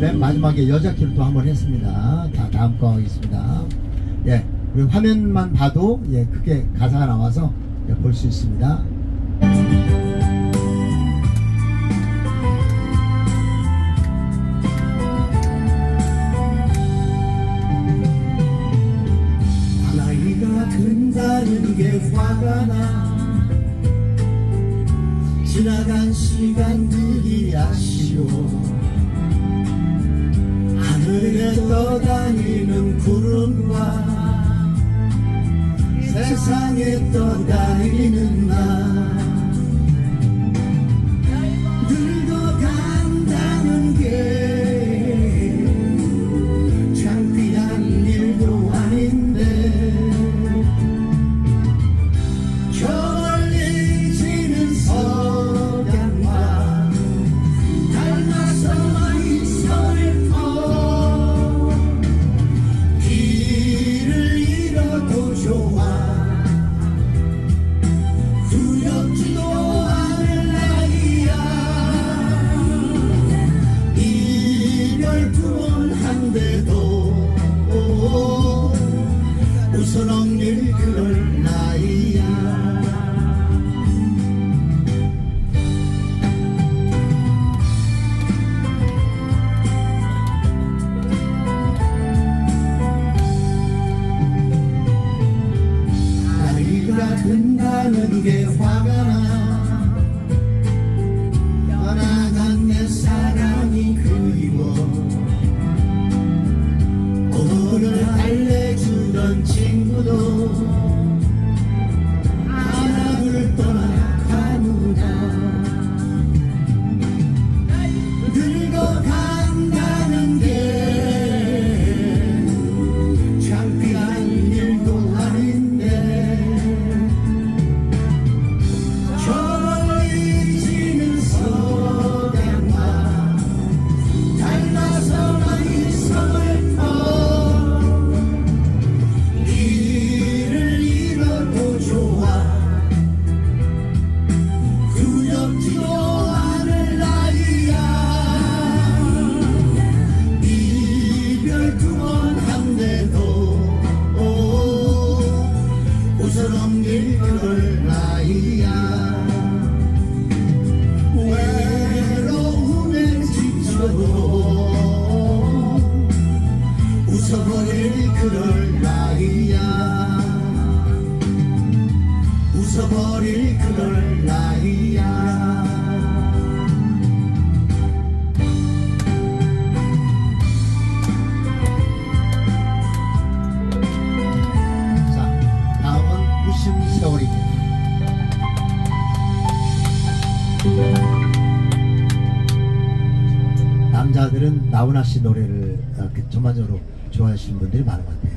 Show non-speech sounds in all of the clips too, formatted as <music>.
맨 마지막에 여자 키를 또 한 번 했습니다. 자, 다음 거 하겠습니다. 예, 우리 화면만 봐도 예 크게 가사가 나와서 예, 볼 수 있습니다. 웃어넘길 그럴 나이야. 라우나 씨 노래를 어, 전반적으로 좋아하시는 분들이 많은 것 같아요.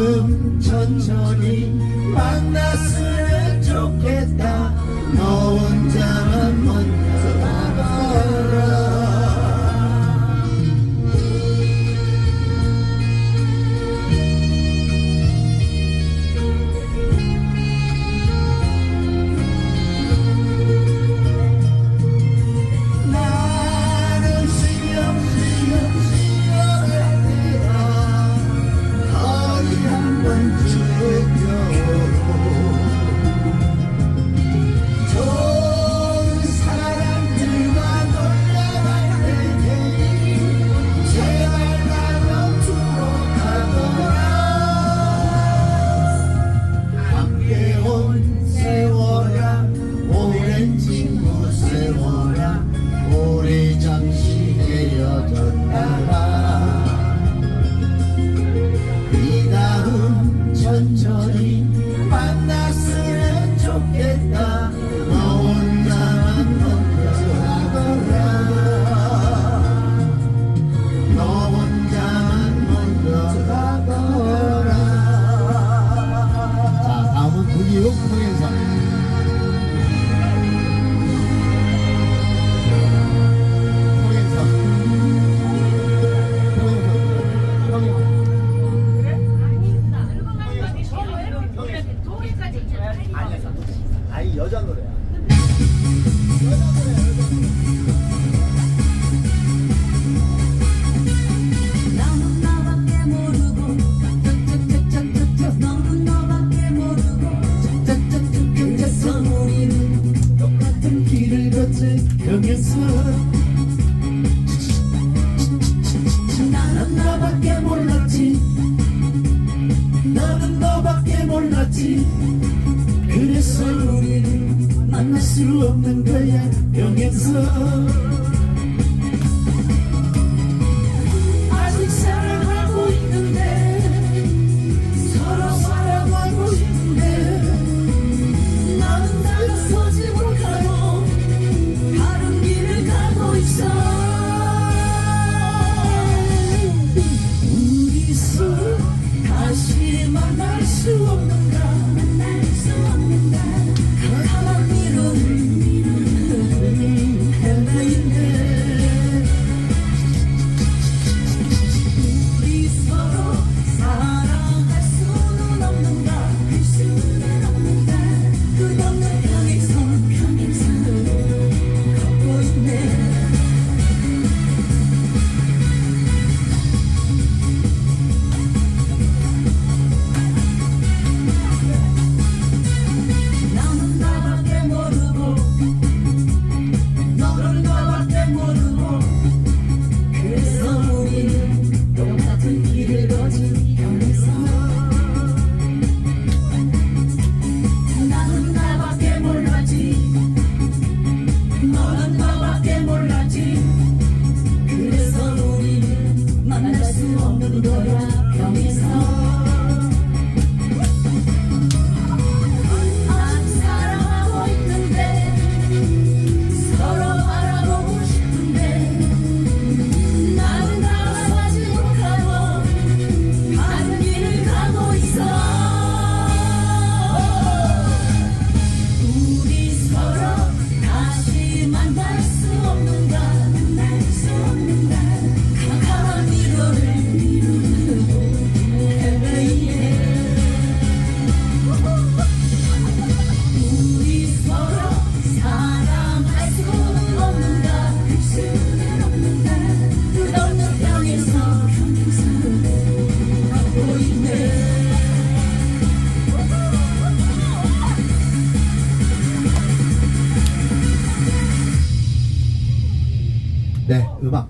지금 천천히 만났을 It's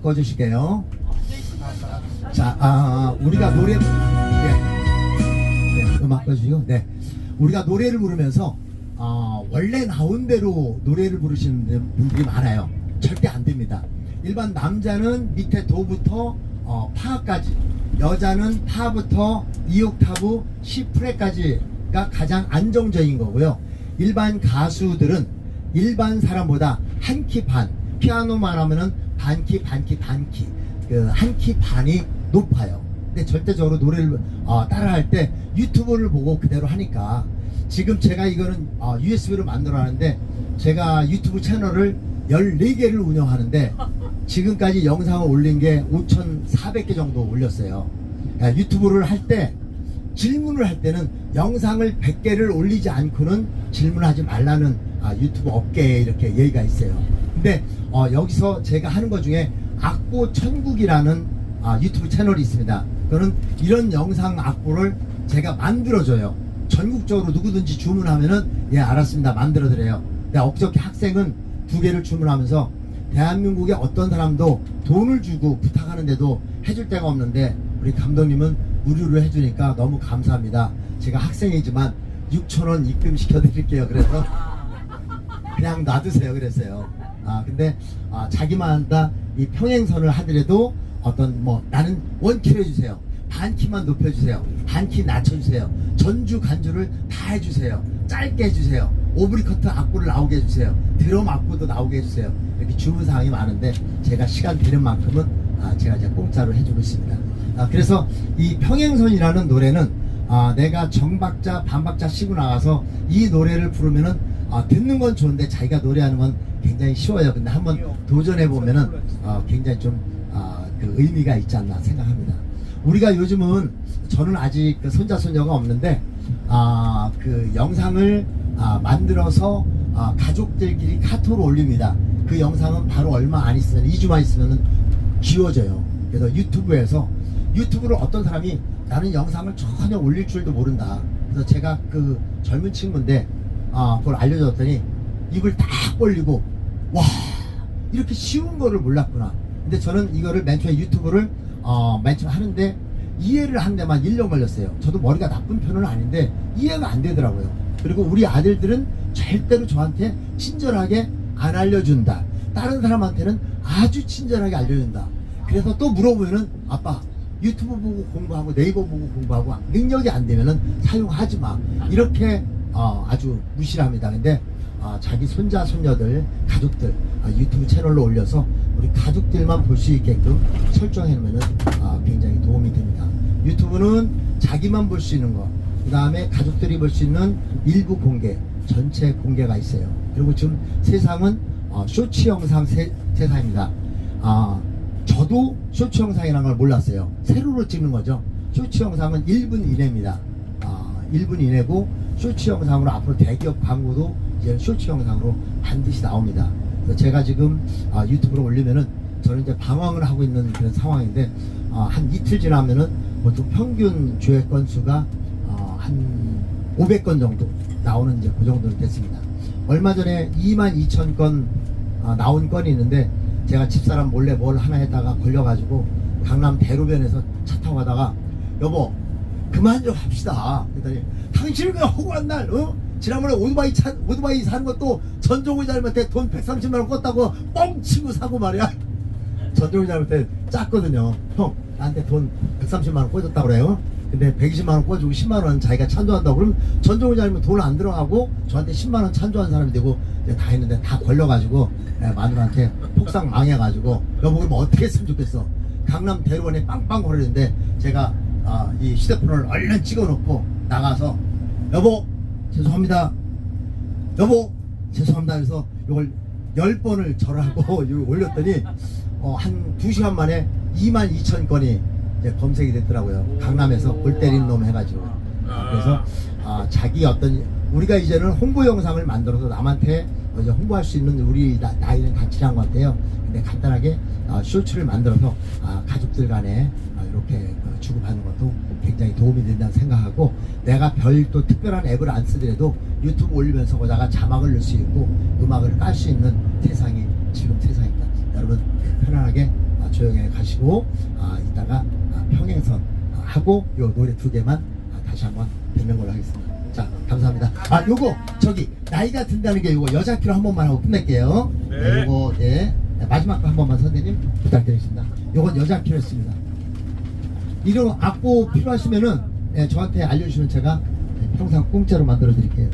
꺼주실게요. 자, 아, 아, 아, 우리가 노래, 네. 네, 음악 꺼주시고, 네. 우리가 노래를 부르면서, 어, 원래 나온 대로 노래를 부르시는 분들이 많아요. 절대 안 됩니다. 일반 남자는 밑에 도부터 어, 파까지, 여자는 파부터 2옥타브 10프레까지가 가장 안정적인 거고요. 일반 가수들은 일반 사람보다 한 키 반, 피아노만 하면은 반키 반키 반키 그 한 키 반이 높아요. 근데 절대적으로 노래를 어, 따라할 때 유튜브를 보고 그대로 하니까 지금 제가 이거는 어, USB로 만들어놨는데 제가 유튜브 채널을 14개를 운영하는데 지금까지 영상을 올린 게 5,400개 정도 올렸어요. 그러니까 유튜브를 할 때 질문을 할 때는 영상을 100개를 올리지 않고는 질문하지 말라는 아, 유튜브 업계에 이렇게 얘기가 있어요. 근데 어, 여기서 제가 하는 것 중에 악보 천국이라는 아, 유튜브 채널이 있습니다. 그거는 이런 영상 악보를 제가 만들어줘요. 전국적으로 누구든지 주문하면은 예 알았습니다 만들어드려요. 근데 엊그저께 학생은 두 개를 주문하면서 대한민국의 어떤 사람도 돈을 주고 부탁하는데도 해줄 데가 없는데 우리 감독님은 무료로 해주니까 너무 감사합니다. 제가 학생이지만 6천 원 입금 시켜 드릴게요. 그래서 <laughs> 그냥 놔두세요 그랬어요. 아 근데 아, 자기마다 이 평행선을 하더라도 어떤 뭐 나는 원키로 해주세요. 반 키만 높여주세요. 반키 낮춰주세요. 전주 간주를 다 해주세요. 짧게 해주세요. 오브리 커트 악보를 나오게 해주세요. 드럼 악보도 나오게 해주세요. 이렇게 주문 사항이 많은데 제가 시간 되는 만큼은 아, 제가 이제 공짜로 해주고 있습니다. 아, 그래서 이 평행선이라는 노래는 아, 내가 정박자 반박자 쉬고 나가서 이 노래를 부르면은 아, 듣는 건 좋은데 자기가 노래하는 건 굉장히 쉬워요. 근데 한번 도전해 보면은 어, 굉장히 좀 아, 그 의미가 있지 않나 생각합니다. 우리가 요즘은 저는 아직 그 손자 손녀가 없는데 아, 그 영상을 아, 만들어서 아, 가족들끼리 카톡으로 올립니다. 그 영상은 바로 얼마 안 있으면 2주만 있으면은 지워져요. 그래서 유튜브에서 유튜브를 어떤 사람이 나는 영상을 전혀 올릴 줄도 모른다. 그래서 제가 그 젊은 친구인데 아 그걸 알려줬더니 입을 딱 벌리고 와 이렇게 쉬운 거를 몰랐구나. 근데 저는 이거를 맨 처음에 유튜브를 어 맨 처음 하는데 이해를 한 데만 1년 걸렸어요. 저도 머리가 나쁜 편은 아닌데 이해가 안 되더라고요. 그리고 우리 아들들은 절대로 저한테 친절하게 안 알려준다. 다른 사람한테는 아주 친절하게 알려준다. 그래서 또 물어보면은 아빠 유튜브 보고 공부하고 네이버 보고 공부하고 능력이 안 되면은 사용하지 마. 이렇게 어, 아주 무시를 합니다. 근데 아, 자기 손자 손녀들 가족들 아, 유튜브 채널로 올려서 우리 가족들만 볼 수 있게끔 설정해 놓으면은 아, 굉장히 도움이 됩니다. 유튜브는 자기만 볼 수 있는 거, 그 다음에 가족들이 볼 수 있는 일부 공개, 전체 공개가 있어요. 그리고 지금 세상은 어, 쇼츠 영상 세, 세상입니다. 아, 저도 쇼츠 영상이라는 걸 몰랐어요. 세로로 찍는 거죠. 쇼츠 영상은 1분 이내입니다. 아, 1분 이내고 쇼츠 영상으로 앞으로 대기업 광고도 이제 쇼츠 영상으로 반드시 나옵니다. 그래서 제가 지금 아, 유튜브로 올리면은 저는 이제 방황을 하고 있는 그런 상황인데 아, 한 이틀 지나면은 보통 평균 조회 건수가 어, 한 500건 정도 나오는 이제 그 정도는 됐습니다. 얼마 전에 2만 2천 건 아, 나온 건이 있는데 제가 집사람 몰래 뭘 하나 했다가 걸려가지고 강남 대로변에서 차 타고 가다가 여보 그만 좀 합시다. 그랬더니 당신은 그냥 허구한 날 어? 지난번에 오토바이 차, 오토바이 사는 것도 전종훈 잘못에 돈 130만 원 껐다고 뻥 치고 사고 말이야. <laughs> 전종훈 잘못에 짰거든요. 형 나한테 돈 130만 원 꽂았다고 그래요. 근데 120만 원 꽂아주고 10만 원 자기가 찬조한다고 그러면 전종훈 잘못 돈안 들어가고 저한테 10만 원 찬조한 사람이 되고 이제 다 했는데 다 걸려가지고 예, 마누라한테 폭삭 망해가지고 여보 그럼 어떻게 했으면 좋겠어. 강남 대로원에 빵빵 거리는데 제가 아, 이 휴대폰을 얼른 찍어놓고 나가서 여보 죄송합니다. 여보 죄송합니다. 그래서 이걸 10번을 절하고 <laughs> 올렸더니 어, 한 2시간 만에 2만 2천 건이 검색이 됐더라고요. 강남에서 골 때린 놈 해가지고. 그래서 아, 자기 어떤 우리가 이제는 홍보 영상을 만들어서 남한테 이제 홍보할 수 있는 우리 나, 나이는 같이 한 것 같아요. 근데 간단하게 아, 쇼츠를 만들어서 아, 가족들 간에 아, 이렇게 그 주고받는 것도 굉장히 도움이 된다고 생각하고 내가 별도 특별한 앱을 안 쓰더라도 유튜브 올리면서 거다가 자막을 넣을 수 있고 음악을 깔 수 있는 세상이 지금 세상입니다. 여러분 편안하게 아, 조용히 가시고 아, 이따가 아, 평행선 아, 하고 요 노래 두 개만 아, 다시 한번 듣는 걸로 하겠습니다. 자, 감사합니다. 아, 요거 저기 나이가 든다는 게 요거 여자 키로 한 번만 하고 끝낼게요. 네. 요거 네. 네, 마지막 거한 번만 선생님 부탁드리겠습니다. 요건 여자 키로였습니다. 이런 악보 필요하시면은 예, 저한테 알려주시면 제가 예, 평상 공짜로 만들어 드릴게요.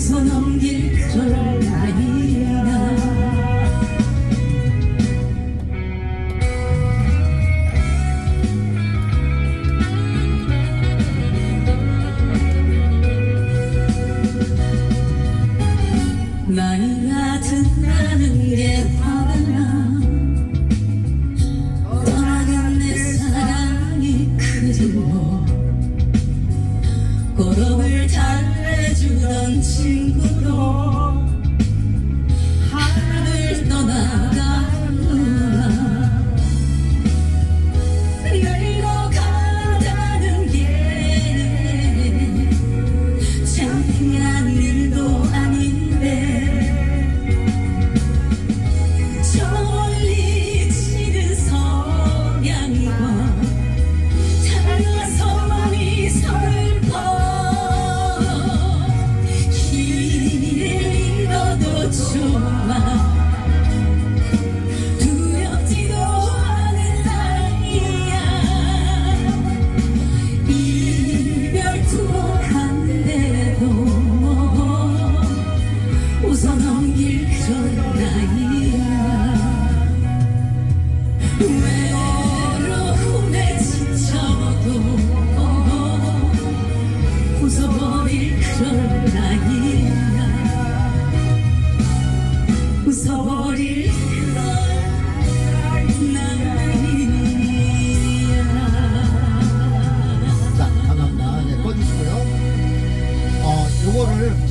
웃어 넘길 달래주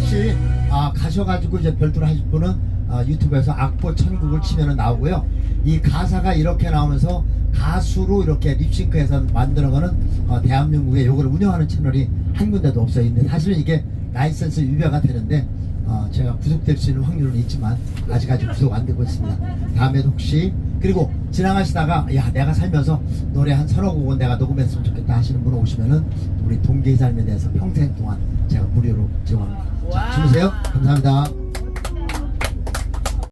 혹시 아, 가셔가지고 이제 별도로 하실 분은 아, 유튜브에서 악보 천국을 치면 나오고요. 이 가사가 이렇게 나오면서 가수로 이렇게 립싱크해서 만들어가는 어, 대한민국에 요거를 운영하는 채널이 한 군데도 없어요. 근데 사실은 이게 라이센스 유배가 되는데 어, 제가 구속될 수 있는 확률은 있지만 아직까지 구속 안 되고 있습니다. 다음에도 혹시 그리고 지나가시다가 야 내가 살면서 노래 한 서너 곡은 내가 녹음했으면 좋겠다 하시는 분 오시면은 우리 동계의 삶에 대해서 평생 동안 제가 무료로 지원합니다. 자, 주무세요. 감사합니다.